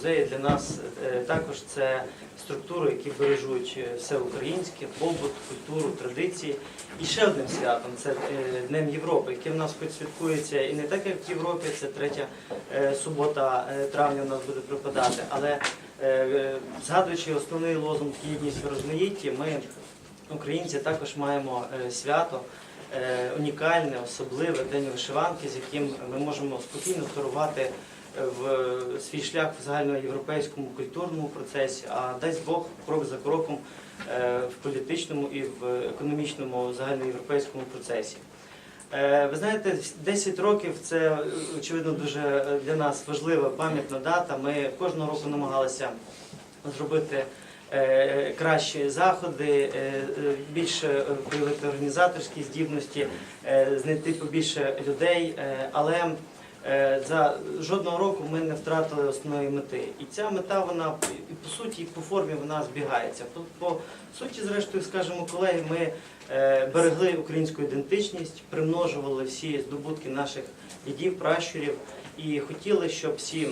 музеї для нас е, також це структури, які бережуть е, все українське, побут, культуру, традиції. І ще одним святом це е, Днем Європи, яке в нас хоч святкується і не так, як в Європі, це третя субота травня у нас буде припадати. Але згадуючи основний лозунг єдність в розмаїтті, ми, українці, також маємо свято. Унікальне, особливе день вишиванки, з яким ми можемо спокійно керувати в свій шлях в загальноєвропейському культурному процесі, а дасть Бог крок за кроком е, в політичному і в економічному загальноєвропейському процесі. Е, Ви знаєте, 10 років це очевидно дуже для нас важлива пам'ятна дата. Ми кожного року намагалися зробити е, кращі заходи, більше проявити організаторські здібності, знайти побільше людей, але за жодного року ми не втратили основної мети. І ця мета, вона і по суті, і по формі вона збігається. По, по суті, зрештою, скажімо, колеги, ми е, берегли українську ідентичність, примножували всі здобутки наших дідів, пращурів і хотіли, щоб всі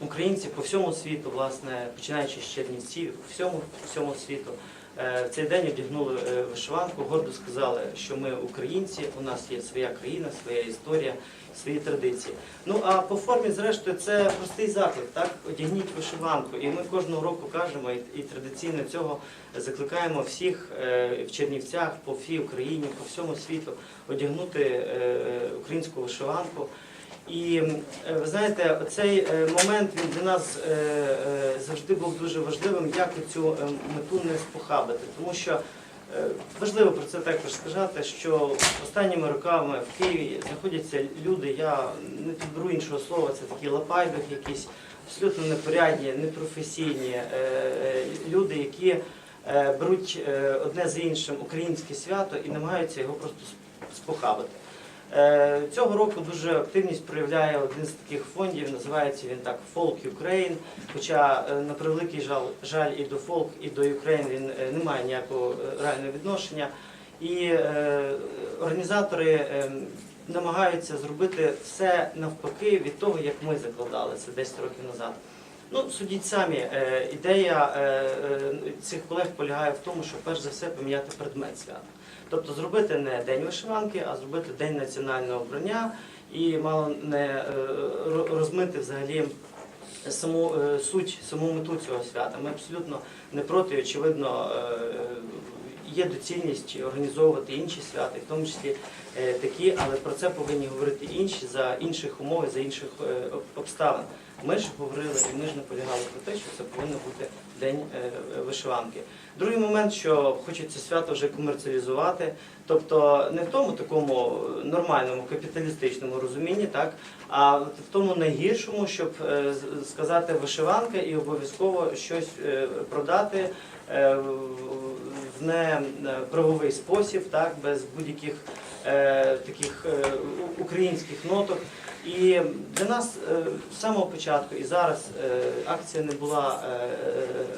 українці по всьому світу, власне, починаючи з Чернівців, по всьому, по всьому світу, е, в цей день одягнули е, вишиванку, гордо сказали, що ми українці, у нас є своя країна, своя історія, свої традиції. Ну а по формі, зрештою, це простий заклик, так? Одягніть вишиванку. І ми кожного року кажемо, і, традиційно цього закликаємо всіх е, в Чернівцях, по всій Україні, по всьому світу одягнути українську вишиванку. І е, ви знаєте, цей е, момент він для нас е, завжди був дуже важливим, як цю мету не спохабити. Тому що важливо про це також сказати, що останніми роками в Києві знаходяться люди, я не підберу іншого слова, це такі лапайдухи якісь абсолютно непорядні, непрофесійні люди, які беруть одне за іншим українське свято і намагаються його просто спохабити. Е, Цього року дуже активність проявляє один з таких фондів, називається він так Folk Ukraine. Хоча, е, на превеликий жаль, жаль і до Folk, і до Ukraine він е, не має ніякого реального відношення. І е, організатори е, намагаються зробити все навпаки від того, як ми закладали це 10 років назад. Ну, судіть самі, е, ідея е, е, цих колег полягає в тому, що перш за все поміняти предмет свята. Тобто зробити не день вишиванки, а зробити день національного обрання і мало не розмити взагалі саму суть, саму мету цього свята. Ми абсолютно не проти, очевидно, є доцільність організовувати інші свята, в тому числі такі, але про це повинні говорити інші за інших умов, за інших обставин. Ми ж говорили і ми ж наполягали про те, що це повинен бути день е, вишиванки. Другий момент, що хочеться свято вже комерціалізувати, тобто не в тому такому нормальному капіталістичному розумінні, так, а в тому найгіршому, щоб е, сказати вишиванка і обов'язково щось е, продати е, в- неправовий спосіб, так, без будь-яких е, таких е, українських ноток. І для нас е, з самого початку і зараз е, акція не була е,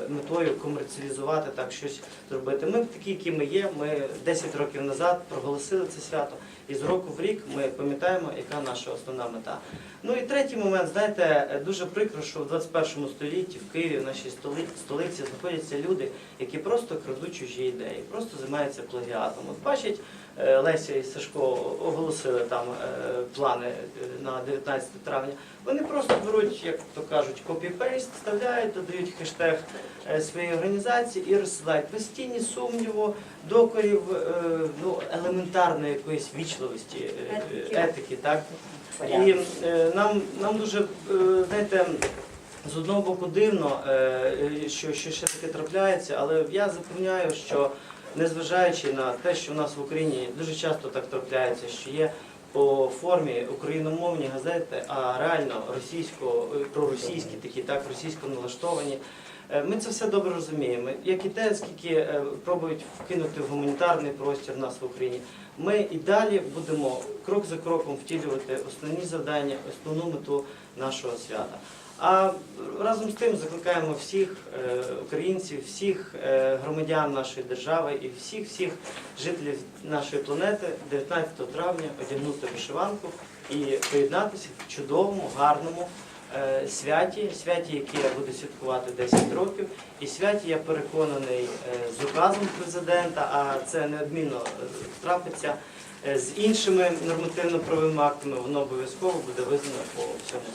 метою комерціалізувати так щось зробити. Ми такі, які ми є. Ми 10 років назад проголосили це свято, і з року в рік ми пам'ятаємо, яка наша основна мета. Ну і третій момент, знаєте, дуже прикро, що в 21 столітті в Києві, в нашій столиці, знаходяться люди, які просто крадуть чужі ідеї, просто займаються плагіатом. От бачать. Е, Леся і Сашко оголосили там е, плани е, на 19 травня. Вони просто беруть, як то кажуть, копі-пейст, вставляють, додають хештег своєї організації і розсилають без тіні сумніву, докорів ну, елементарної якоїсь вічливості, Етики. етики. так? І нам, нам дуже, знаєте, з одного боку дивно, що, що ще таке трапляється, але я запевняю, що незважаючи на те, що в нас в Україні дуже часто так трапляється, що є по формі україномовні газети, а реально російсько, проросійські такі, так, російсько налаштовані. Е, Ми це все добре розуміємо. Як і те, скільки е, пробують вкинути в гуманітарний простір нас в Україні, ми і далі будемо крок за кроком втілювати основні завдання, основну мету нашого свята. А разом з тим закликаємо всіх е, українців, всіх громадян нашої держави і всіх всіх жителів нашої планети 19 травня одягнути вишиванку і поєднатися в чудовому, гарному, е, святі, які я буду святкувати 10 років, і святі, я переконаний, е, з указом президента, а це неодмінно е, трапиться. З іншими нормативно-правовими актами воно обов'язково буде визнано по всьому